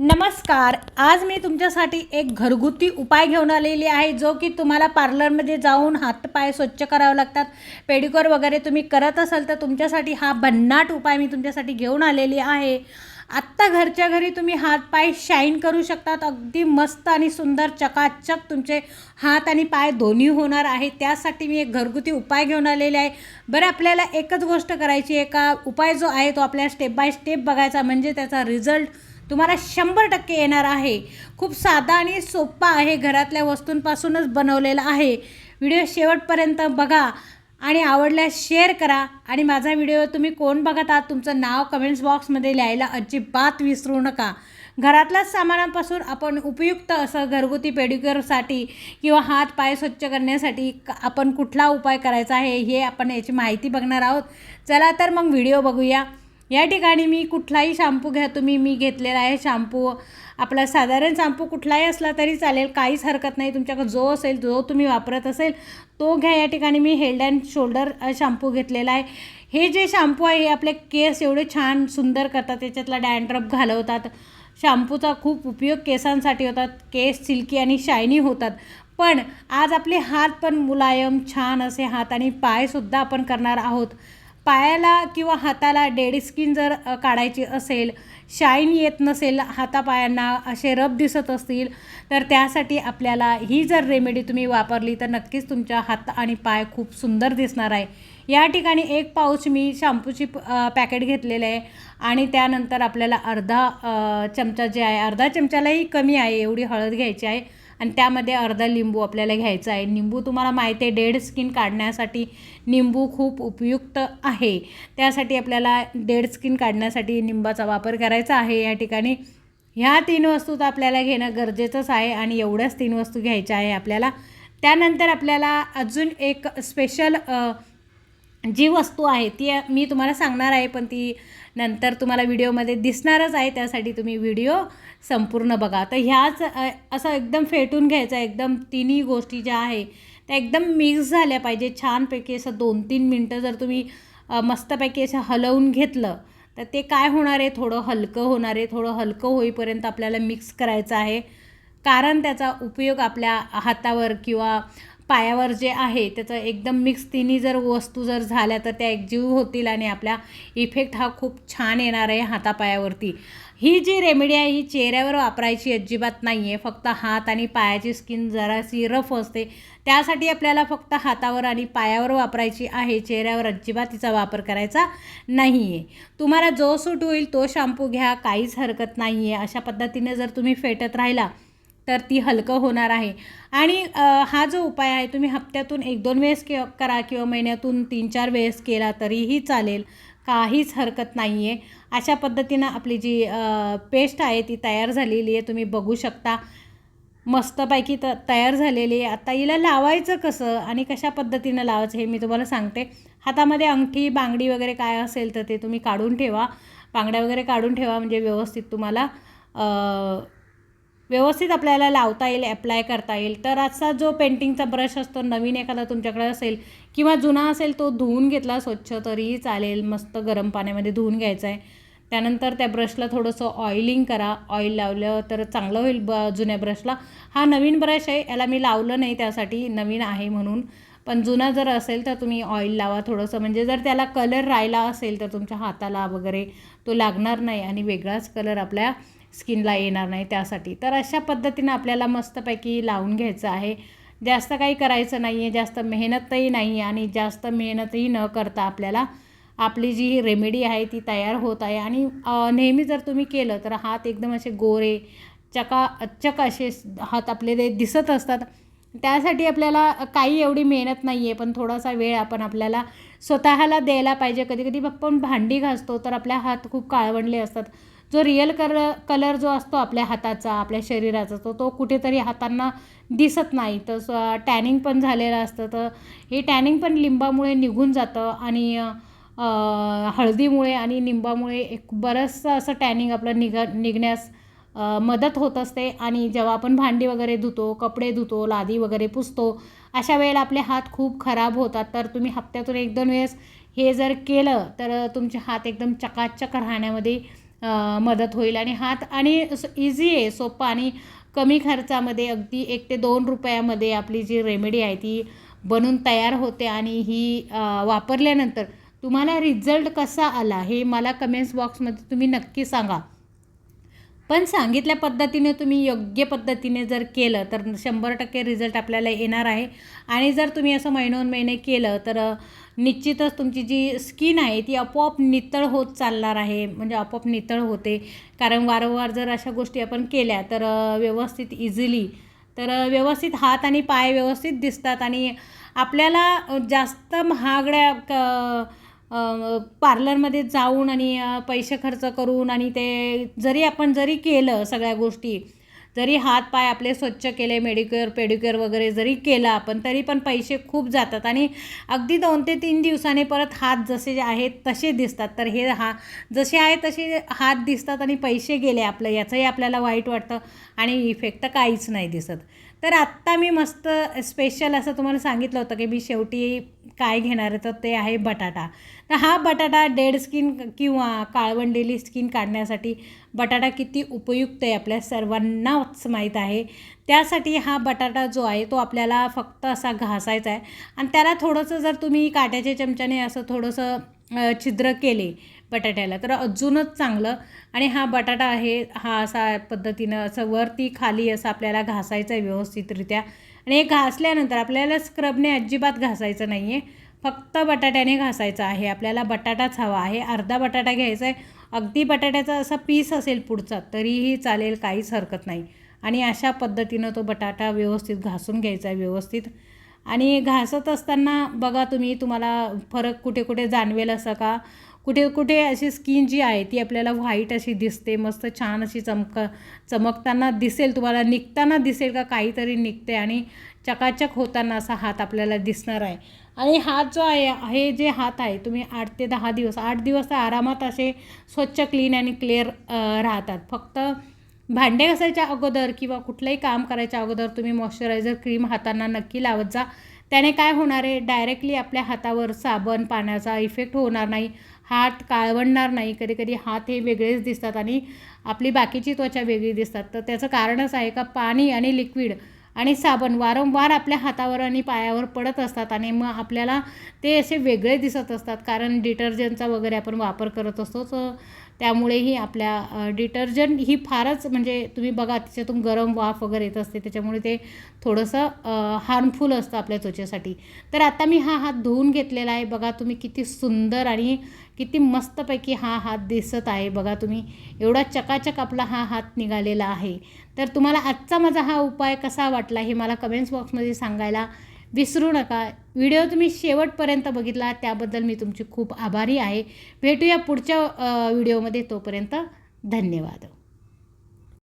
नमस्कार आज मी तुमच्यासाठी एक घरगुती उपाय घेऊन आलेली आहे जो की तुम्हाला पार्लरमध्ये जाऊन हातपाय स्वच्छ करावे लागतात. पेडिकोर वगैरे तुम्ही करत असाल तर तुमच्यासाठी हा भन्नाट उपाय मी तुमच्यासाठी घेऊन आलेली आहे. आत्ता घरच्या घरी तुम्ही हातपाय शाईन करू शकतात. अगदी मस्त आणि सुंदर चकाचक तुमचे हात आणि पाय दोन्ही होणार आहे. त्यासाठी मी एक घरगुती उपाय घेऊन आलेले आहे. बरं आपल्याला एकच गोष्ट करायची आहे का? उपाय जो आहे तो आपल्याला स्टेप बाय स्टेप बघायचा म्हणजे त्याचा रिझल्ट तुम्हाला शंभर टक्के येणार आहे. खूप साधा आणि सोपा आहे घरातल्या वस्तूंपासूनच बनवलेला आहे. व्हिडिओ शेवटपर्यंत बघा आणि आवडल्यास शेअर करा. आणि माझा व्हिडिओ तुम्ही कोण बघत आहात तुमचं नाव कमेंट्स बॉक्समध्ये लिहायला अजिबात विसरू नका. घरातल्याच सामानापासून आपण उपयुक्त असं घरगुती पेडिक्युअरसाठी किंवा हात पाय स्वच्छ करण्यासाठी क- आपण कुठला उपाय करायचा आहे हे आपण याची माहिती बघणार आहोत. चला तर मग व्हिडिओ बघूया. या ठिकाणी मी कुठलाही शॅम्पू घ्या तुम्ही मी घेतलेला आहे शॅम्पू आपला साधारण शॅम्पू कुठलाही असला तरी चालेल काहीच हरकत नाही. तुमच्याकडे जो असेल जो तुम्ही वापरत असेल तो घ्या. या ठिकाणी मी हेड अँड शोल्डर शॅम्पू घेतलेला आहे. हे जे शॅम्पू आहे हे आपले केस एवढे छान सुंदर करतात. त्याच्यातला डॅन्ड्रफ घालवतात. शॅम्पूचा खूप उपयोग केसांसाठी होतात. केस सिल्की आणि शायनी होतात. पण आज आपले हात पण मुलायम छान असे हात आणि पायसुद्धा आपण करणार आहोत. पायाला किंवा हाताला डेड स्किन जर काढायची असेल शाईन येत नसेल हातापायांना असे रब दिसत असतील तर त्यासाठी आपल्याला ही जर रेमेडी तुम्ही वापरली तर नक्कीच तुमच्या हात आणि पाय खूप सुंदर दिसणार आहे. या ठिकाणी एक पाऊच मी शॅम्पूची पॅकेट घेतलेलं आहे आणि त्यानंतर आपल्याला अर्धा चमचा जे आहे अर्धा चमचालाही कमी आहे एवढी हळद घ्यायची आहे. आणि त्यामध्ये अर्धा लिंबू आपल्याला घ्यायचा आहे. निंबू तुम्हाला माहिती आहे डेड स्किन काढण्यासाठी निंबू खूप उपयुक्त आहे. त्यासाठी आपल्याला डेड स्किन काढण्यासाठी निंबाचा वापर करायचा आहे. या ठिकाणी ह्या तीन वस्तू तर आपल्याला घेणं गरजेचंच आहे आणि एवढ्याच तीन वस्तू घ्यायच्या आहे आपल्याला. त्यानंतर आपल्याला अजून एक स्पेशल जी वस्तू आहे ती मी तुम्हाला सांगणार आहे पण ती नंतर तुम्हाला व्हिडिओमध्ये दिसणारच आहे त्यासाठी तुम्ही व्हिडिओ संपूर्ण बघा. तर ह्याच असं एकदम फेटून घ्यायचं आहे एकदम तिन्ही गोष्टी ज्या आहे त्या एकदम मिक्स झाल्या पाहिजे. छानपैकी असं दोन तीन मिनटं जर तुम्ही मस्तपैकी असं हलवून घेतलं तर ते काय होणार आहे? थोडं हलकं होणार आहे. थोडं हलकं होईपर्यंत आपल्याला मिक्स करायचं आहे. कारण त्याचा उपयोग आपल्या हातावर किंवा पायावर जे आहे त्याचं एकदम मिक्स तिन्ही जर वस्तू जर झाल्या तर त्या एकजीव होतील आणि आपल्या इफेक्ट हा खूप छान येणार आहे हातापायावरती. ही जी रेमेडी आहे ही चेहऱ्यावर वापरायची अजिबात नाही आहे फक्त हात आणि पायाची स्किन जराशी रफ असते. त्यासाठी आपल्याला फक्त हातावर आणि पायावर वापरायची आहे. चेहऱ्यावर अजिबात तिचा वापर करायचा नाही आहे तुम्हाला जो सूट होईल तो शॅम्पू घ्या. काहीच हरकत नाही आहे अशा पद्धतीने जर तुम्ही फेटत राहिला तर ती हलकं होणार आहे. आणि हा जो उपाय आहे तुम्ही हप्त्यातून एक दोन वेळेस के करा किंवा महिन्यातून तीन चार वेळेस केला तरीही चालेल. काहीच हरकत नाही आहे अशा पद्धतीनं आपली जी पेस्ट आहे ती तयार झालेली आहे. तुम्ही बघू शकता. मस्तपैकी त तयार झालेली आहे. आता हिला लावायचं कसं आणि कशा पद्धतीनं लावायचं हे मी तुम्हाला सांगते. हातामध्ये अंगठी बांगडी वगैरे काय असेल तर ते तुम्ही काढून ठेवा. बांगड्या वगैरे काढून ठेवा म्हणजे व्यवस्थित तुम्हाला व्यवस्थित आपल्याला लावता येईल ॲप्लाय करता येईल. तर आजचा जो पेंटिंगचा ब्रश असतो नवीन एखादा तुमच्याकडे असेल किंवा जुना असेल तो धुवून घेतला स्वच्छ तरीही चालेल. मस्त गरम पाण्यामध्ये धुवून घ्यायचा आहे. त्यानंतर त्या ब्रशला थोडंसं ऑइलिंग करा. ऑइल लावलं तर चांगलं होईल ब जुन्या ब्रशला हा नवीन ब्रश आहे याला मी लावलं नाही त्यासाठी नवीन आहे म्हणून. पण जुना जर असेल तर तुम्ही ऑइल लावा थोडंसं. म्हणजे जर त्याला कलर राहिला असेल तर तुमच्या हाताला वगैरे तो लागणार नाही आणि वेगळाच कलर आपल्या स्किनला येणार नाही त्यासाठी. तर अशा पद्धतीनं आपल्याला मस्तपैकी लावून घ्यायचं आहे. जास्त काही करायचं नाही आहे जास्त मेहनतही नाही आहे आणि जास्त मेहनतही न करता आपल्याला आपली जी रेमेडी आहे ती तयार होत आहे. आणि नेहमी जर तुम्ही केलं तर हात एकदम असे गोरे चका चक असे हात आपले ते दिसत असतात त्यासाठी आपल्याला काही एवढी मेहनत नाही आहे पण थोडासा वेळ आपण आपल्याला स्वतःला द्यायला पाहिजे. कधी कधी आपण भांडी घासतो तर आपल्या हात खूप काळवंडले असतात. जो रिअल कलर कलर जो असतो आपल्या हाताचा आपल्या शरीराचा तो तो कुठेतरी हातांना दिसत नाही. तर टॅनिंग पण झालेलं असतं. तर हे टॅनिंग पण लिंबामुळे निघून जातं आणि हळदीमुळे आणि निंबामुळे एक बरंचसं असं टॅनिंग आपलं निघ निघण्यास मदत होत असते. आणि जेव्हा आपण भांडी वगैरे धुतो कपडे धुतो लादी वगैरे पुसतो अशा वेळेला आपले हात खूप खराब होतात. तर तुम्ही हप्त्यातून एक दोन वेळेस हे जर केलं तर तुमचे हात एकदम चकाचक राहण्यामध्ये मदत होईल. आणि हात आणि इझी आहे. सोपं आणि कमी खर्चामध्ये अगदी एक ते दोन रुपयामध्ये आपली जी रेमेडी आहे ती बनून तयार होते आणि ही वापरल्यानंतर तुम्हाला रिझल्ट कसा आला हे मला कमेंट्स बॉक्समध्ये तुम्ही नक्की सांगा. पण सांगितल्या पद्धतीने तुम्ही योग्य पद्धतीने जर केलं तर शंभर टक्के रिझल्ट आपल्याला येणार आहे. आणि जर तुम्ही असं महिनोन महिने केलं तर निश्चितच तुमची जी स्किन आहे ती आपोआप नितळ होत चालणार आहे म्हणजे आपोआप नितळ होते. कारण वारंवार जर अशा गोष्टी आपण केल्या तर व्यवस्थित इझिली तर व्यवस्थित हात आणि पाय व्यवस्थित दिसतात आणि आपल्याला जास्त महागड्या क पार्लरमध्ये जाऊन आणि पैसे खर्च करून आणि ते जरी आपण जरी केलं सगळ्या गोष्टी जरी हात पाय आपले स्वच्छ केले मेडिक्युअर पेडिक्युअर वगैरे जरी केलं आपण तरी पण पैसे खूप जातात. आणि अगदी दोन ते तीन दिवसाने परत हात जसे जे आहेत तसे दिसतात. तर हे हा जसे आहे तसे हात दिसतात आणि पैसे गेले आपलं याचंही आपल्याला वाईट वाटतं आणि इफेक्ट तर काहीच नाही दिसत. तर आत्ता मी मस्त स्पेशल असं तुम्हाला सांगितलं होतं की मी शेवटी काय घेणार तर ते आहे बटाटा. तर हा बटाटा डेड स्किन किंवा काळवंडेली स्किन काढण्यासाठी बटाटा किती उपयुक्त आहे आपल्या सर्वांनाच माहीत आहे. त्यासाठी हा बटाटा जो आहे तो आपल्याला फक्त असा घासायचा आहे. आणि त्याला थोडंसं जर तुम्ही काट्याच्या चमच्याने असं थोडंसं छिद्र केले बटाट्याला. तर अजूनच चांगलं. आणि हा बटाटा आहे हा असा पद्धतीनं असं वरती खाली असं आपल्याला घासायचं आहे व्यवस्थितरित्या. आणि हे घासल्यानंतर आपल्याला स्क्रबने अजिबात घासायचं नाही आहे फक्त बटाट्याने घासायचं आहे. आपल्याला बटाटाच हवा आहे. अर्धा बटाटा घ्यायचा आहे. अगदी बटाट्याचा असा पीस असेल पुढचा तरीही चालेल काहीच हरकत नाही. आणि अशा पद्धतीनं तो बटाटा व्यवस्थित घासून घ्यायचा आहे व्यवस्थित. आणि घासत असताना बघा तुम्ही तुम्हाला फरक कुठे कुठे जाणवेल असं का? कुठे कुठे अशी स्किन जी आहे ती आपल्याला व्हाईट अशी दिसते मस्त छान अशी चमक चमकताना दिसेल तुम्हाला निघताना दिसेल का काहीतरी निघते आणि चकाचक होताना असा हात आपल्याला दिसणार आहे. आणि हात जो आहे हे जे हात आहे तुम्ही आठ ते दहा दिवस आठ दिवस तर आरामात असे स्वच्छ क्लीन आणि क्लिअर राहतात. फक्त भांडे घासायच्या अगोदर किंवा कुठलंही काम करायच्या अगोदर तुम्ही मॉइश्चरायझर क्रीम हातांना नक्की लावत जा. त्याने काय होणार आहे? डायरेक्टली आपल्या हातावर साबण पाण्याचा इफेक्ट होणार नाही. हात काळवणणार नाही कधी कधी हात हे वेगळेच दिसतात आणि आपली बाकीची त्वचा वेगळी दिसतात. तर त्याचं कारणच आहे का पाणी आणि लिक्विड आणि साबण वारंवार आपल्या हातावर आणि पायावर पडत असतात आणि मग आपल्याला ते असे वेगळे दिसत असतात. कारण डिटर्जंटचा वगैरे आपण वापर करत असतो. तर त्यामुळेही आपल्या डिटर्जंट ही फारच म्हणजे तुम्ही बघा त्याच्यातून गरम वाफ वगैरे येत असते त्याच्यामुळे ते थोडंसं हार्मफुल असतं आपल्या त्वचेसाठी. तर आता मी हा हात धुवून घेतलेला आहे. बघा तुम्ही किती सुंदर आणि किती मस्तपैकी हा हात दिसत आहे. बघा तुम्ही एवढा चकाचक आपला हा हात निघालेला आहे. तर तुम्हाला आजचा माझा हा उपाय कसा वाटला हे मला कमेंट्स बॉक्समध्ये सांगायला विसरू नका. व्हिडिओ तुम्ही शेवटपर्यंत बघितला त्याबद्दल मी तुमची खूप आभारी आहे. भेटूया पुढच्या व्हिडिओमध्ये. तोपर्यंत धन्यवाद.